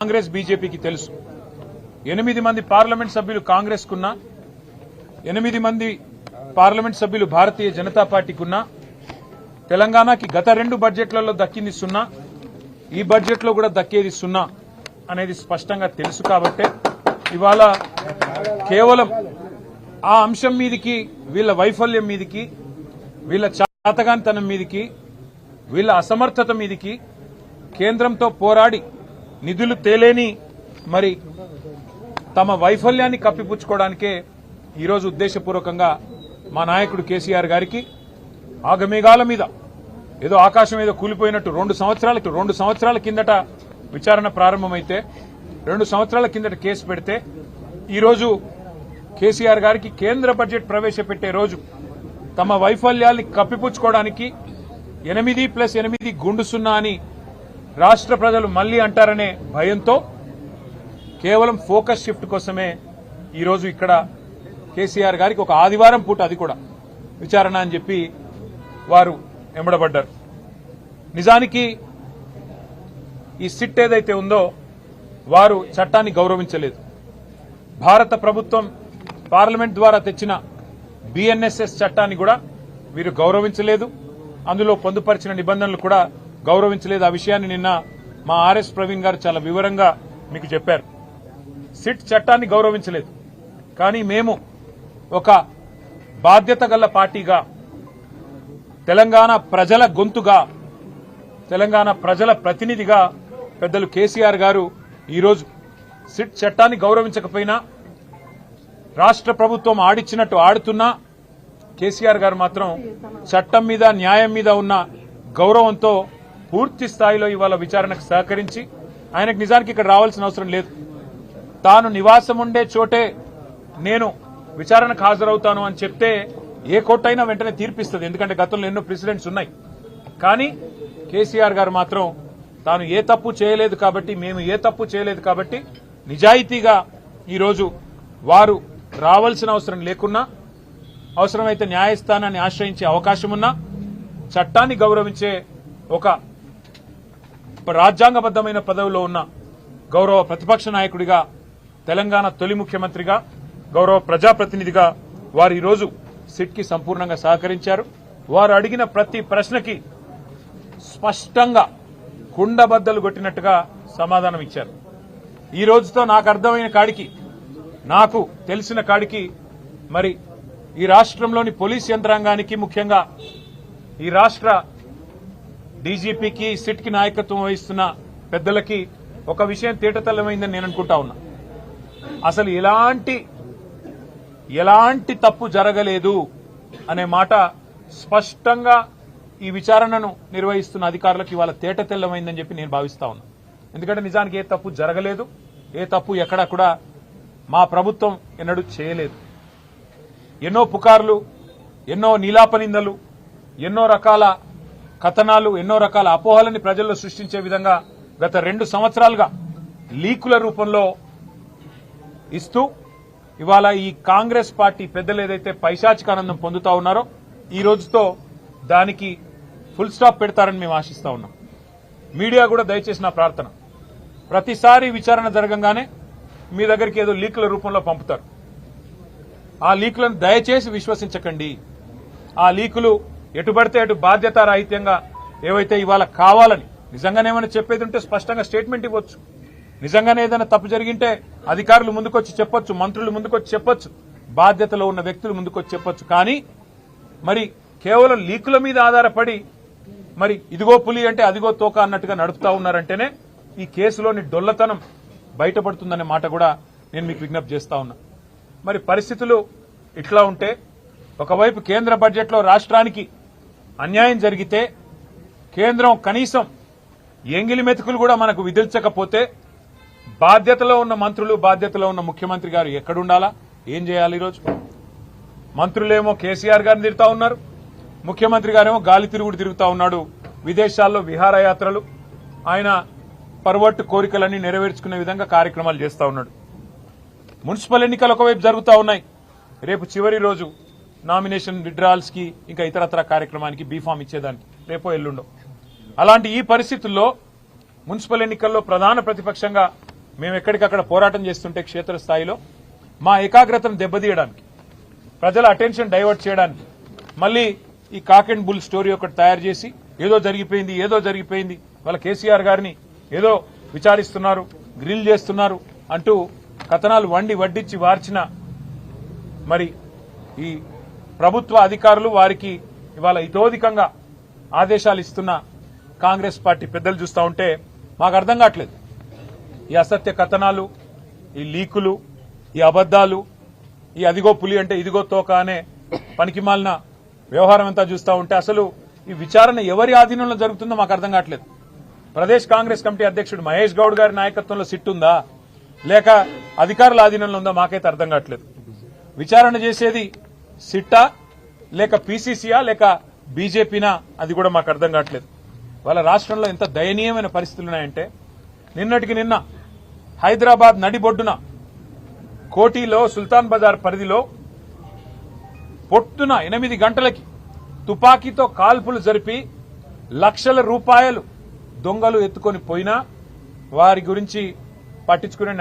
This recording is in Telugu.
కాంగ్రెస్ బీజేపీకి తెలుసు. ఎనిమిది మంది పార్లమెంట్ సభ్యులు కాంగ్రెస్ కున్నా ఎనిమిది మంది పార్లమెంట్ సభ్యులు భారతీయ జనతా పార్టీకున్నా తెలంగాణకి గత రెండు బడ్జెట్లలో దక్కింది సున్నా ఈ బడ్జెట్లో కూడా దక్కేది సున్నా అనేది స్పష్టంగా తెలుసు కాబట్టే ఇవాళ కేవలం ఆ అంశం మీదికి వీళ్ళ వైఫల్యం మీదికి వీళ్ళ చాతగానితనం మీదికి వీళ్ళ అసమర్థత మీదికి కేంద్రంతో పోరాడి నిధులు తేలేని మరి తమ వైఫల్యాన్ని కప్పిపుచ్చుకోవడానికే ఈరోజు ఉద్దేశపూర్వకంగా మా నాయకుడు కేసీఆర్ గారికి ఆగమేఘాల మీద ఏదో ఆకాశం ఏదో కూలిపోయినట్టు రెండు సంవత్సరాలకి రెండు సంవత్సరాల కిందట విచారణ ప్రారంభమైతే రెండు సంవత్సరాల కిందట కేసు పెడితే ఈరోజు కేసీఆర్ గారికి కేంద్ర బడ్జెట్ ప్రవేశపెట్టే రోజు తమ వైఫల్యాల్ని కప్పిపుచ్చుకోవడానికి ఎనిమిది ప్లస్ ఎనిమిది గుండు సున్నా అని రాష్ట్ర ప్రజలు మళ్ళీ అంటారనే భయంతో కేవలం ఫోకస్ షిఫ్ట్ కోసమే ఈరోజు ఇక్కడ కేసీఆర్ గారికి ఒక ఆదివారం పూట అది కూడా విచారణ అని చెప్పి వారు ఎంబడబడ్డారు నిజానికి ఈ సిట్ ఏదైతే ఉందో వారు చట్టాన్ని గౌరవించలేదు. భారత ప్రభుత్వం పార్లమెంట్ ద్వారా తెచ్చిన బిఎన్ఎస్ఎస్ చట్టాన్ని కూడా వీరు గౌరవించలేదు. అందులో పొందుపరిచిన నిబంధనలు కూడా గౌరవించలేదు. ఆ విషయాన్ని నిన్న మా ఆర్ఎస్ ప్రవీణ్ గారు చాలా వివరంగా మీకు చెప్పారు. సిట్ చట్టాన్ని గౌరవించలేదు. కానీ మేము ఒక బాధ్యత గల పార్టీగా తెలంగాణ ప్రజల గొంతుగా తెలంగాణ ప్రజల ప్రతినిధిగా పెద్దలు కేసీఆర్ గారు ఈరోజు సిట్ చట్టాన్ని గౌరవించకపోయినా రాష్ట్ర ప్రభుత్వం ఆడిచ్చినట్టు ఆడుతున్నా కేసీఆర్ గారు మాత్రం చట్టం మీద న్యాయం మీద ఉన్న గౌరవంతో పూర్తి స్థాయిలో ఇవాళ విచారణకు సహకరించి ఆయనకు నిజానికి ఇక్కడ రావాల్సిన అవసరం లేదు. తాను నివాసం ఉండే చోటే నేను విచారణకు హాజరవుతాను అని చెప్తే ఏ కోర్టు అయినా వెంటనే తీర్పిస్తుంది. ఎందుకంటే గతంలో ఎన్నో ప్రెసిడెంట్స్ ఉన్నాయి. కానీ కేసీఆర్ గారు మాత్రం తాను ఏ తప్పు చేయలేదు కాబట్టి మేము ఏ తప్పు చేయలేదు కాబట్టి నిజాయితీగా ఈరోజు వారు రావాల్సిన అవసరం లేకున్నా అవసరమైతే న్యాయస్థానాన్ని ఆశ్రయించే అవకాశం ఉన్నా చట్టాన్ని గౌరవించే ఒక రాజ్యాంగబద్దమైన పదవిలో ఉన్న గౌరవ ప్రతిపక్ష నాయకుడిగా తెలంగాణ తొలి ముఖ్యమంత్రిగా గౌరవ ప్రజాప్రతినిధిగా వారు ఈరోజు సిట్కి సంపూర్ణంగా సహకరించారు. వారు అడిగిన ప్రతి ప్రశ్నకి స్పష్టంగా కుండబద్దలు కొట్టినట్టుగా సమాధానం ఇచ్చారు. ఈ రోజుతో నాకు అర్థమైన కాడికి నాకు తెలిసిన కాడికి మరి ఈ రాష్ట్రంలోని పోలీస్ యంత్రాంగానికి ముఖ్యంగా ఈ రాష్ట్ర డీజీపీకి సిట్కి నాయకత్వం వహిస్తున్న పెద్దలకి ఒక విషయం తేటతెల్లమైందని నేను అనుకుంటా ఉన్నా. అసలు ఎలాంటి ఎలాంటి తప్పు జరగలేదు అనే మాట స్పష్టంగా ఈ విచారణను నిర్వహిస్తున్న అధికారులకు ఇవాళ తేట తెల్లమైందని చెప్పి నేను భావిస్తా ఉన్నా. ఎందుకంటే నిజానికి ఏ తప్పు జరగలేదు ఏ తప్పు ఎక్కడా కూడా మా ప్రభుత్వం ఎన్నడూ చేయలేదు. ఎన్నో పుకార్లు ఎన్నో నీలాపనిందలు ఎన్నో రకాల కథనాలు ఎన్నో రకాల అపోహలని ప్రజల్లో సృష్టించే విధంగా గత రెండు సంవత్సరాలుగా లీకుల రూపంలో ఇస్తూ ఇవాళ ఈ కాంగ్రెస్ పార్టీ పెద్దలు ఏదైతే పైశాచికానందం పొందుతా ఉన్నారో ఈ రోజుతో దానికి ఫుల్ స్టాప్ పెడతారని మేము ఆశిస్తా ఉన్నాం. మీడియా కూడా దయచేసి నా ప్రార్థన. ప్రతిసారి విచారణ జరగంగానే మీ దగ్గరికి ఏదో లీకుల రూపంలో పంపుతారు. ఆ లీకులను దయచేసి విశ్వసించకండి. ఆ లీకులు ఎటు పడితే అటు బాధ్యతారాహిత్యంగా ఏవైతే ఇవాళ కావాలని నిజంగానే ఏమైనా చెప్పేది ఉంటే స్పష్టంగా స్టేట్మెంట్ ఇవ్వచ్చు. నిజంగానే ఏదైనా తప్పు జరిగింటే అధికారులు ముందుకొచ్చి చెప్పొచ్చు మంత్రులు ముందుకొచ్చి చెప్పొచ్చు బాధ్యతలో ఉన్న వ్యక్తులు ముందుకొచ్చి చెప్పొచ్చు. కానీ మరి కేవలం లీకుల మీద ఆధారపడి మరి ఇదిగో పులి అంటే అదిగో తోక అన్నట్టుగా నడుపుతా ఉన్నారంటేనే ఈ కేసులోని డొల్లతనం బయటపడుతుందనే మాట కూడా నేను మీకు విజ్ఞప్తి చేస్తా ఉన్నా. మరి పరిస్థితులు ఇట్లా ఉంటే ఒకవైపు కేంద్ర బడ్జెట్లో రాష్ట్రానికి అన్యాయం జరిగితే కేంద్రం కనీసం ఎంగిలి మెతుకులు కూడా మనకు విధించకపోతే బాధ్యతలో ఉన్న మంత్రులు బాధ్యతలో ఉన్న ముఖ్యమంత్రి గారు ఎక్కడుండాలా? ఏం చేయాలి ఈరోజు? మంత్రులేమో కేసీఆర్ గారిని తిరుగుతా ఉన్నారు. ముఖ్యమంత్రి గారేమో గాలి తిరుగుడు తిరుగుతా ఉన్నాడు. విదేశాల్లో విహారయాత్రలు. ఆయన పర్వట్టు కోరికలన్నీ నెరవేర్చుకునే విధంగా కార్యక్రమాలు చేస్తూ ఉన్నాడు. మున్సిపల్ ఎన్నికలు ఒకవైపు జరుగుతూ ఉన్నాయి. రేపు చివరి రోజు నామినేషన్ విడ్రాల్స్కి ఇంకా ఇతరత్ర కార్యక్రమానికి బీఫామ్ ఇచ్చేదానికి రేపో ఎల్లుండో. అలాంటి ఈ పరిస్థితుల్లో మున్సిపల్ ఎన్నికల్లో ప్రధాన ప్రతిపక్షంగా మేము ఎక్కడికక్కడ పోరాటం చేస్తుంటే క్షేత్రస్థాయిలో మా ఏకాగ్రతను దెబ్బతీయడానికి ప్రజల అటెన్షన్ డైవర్ట్ చేయడానికి మళ్ళీ ఈ కాక్ అండ్ బుల్ స్టోరీ ఒకటి తయారు చేసి ఏదో జరిగిపోయింది ఏదో జరిగిపోయింది వాళ్ళ కేసీఆర్ గారిని ఏదో విచారిస్తున్నారు గ్రిల్ చేస్తున్నారు అంటూ కథనాలు వండి వడ్డించి వార్చిన మరి ఈ ప్రభుత్వ అధికారులు వారికి ఇవాళ ఇతోధికంగా ఆదేశాలు ఇస్తున్న కాంగ్రెస్ పార్టీ పెద్దలు చూస్తూ ఉంటే మాకు అర్థం కావట్లేదు. ఈ అసత్య కథనాలు ఈ లీకులు ఈ అబద్దాలు ఈ అదిగో పులి అంటే ఇదిగో తోక అనే పనికిమాలిన వ్యవహారం అంతా చూస్తూ ఉంటే అసలు ఈ విచారణ ఎవరి ఆధీనంలో జరుగుతుందో మాకు అర్థం కావట్లేదు. ప్రదేశ్ కాంగ్రెస్ కమిటీ అధ్యక్షుడు మహేష్ గౌడ్ గారి నాయకత్వంలో సిట్టుందా ఉందా? లేక అధికారుల ఆధీనంలో ఉందా? మాకైతే అర్థం కావట్లేదు. విచారణ చేసేది సిట్టా లేక పీసీసీయా లేక బీజేపీనా? అది కూడా మాకు అర్థం కావట్లేదు. వాళ్ళ రాష్ట్రంలో ఎంత దయనీయమైన పరిస్థితులు ఉన్నాయంటే నిన్నటికి నిన్న హైదరాబాద్ నడిబొడ్డున కోటిలో సుల్తాన్ బజార్ పరిధిలో పొట్టున ఎనిమిది గంటలకి తుపాకీతో కాల్పులు జరిపి లక్షల రూపాయలు దొంగలు ఎత్తుకొని పోయినా వారి గురించి పట్టించుకునే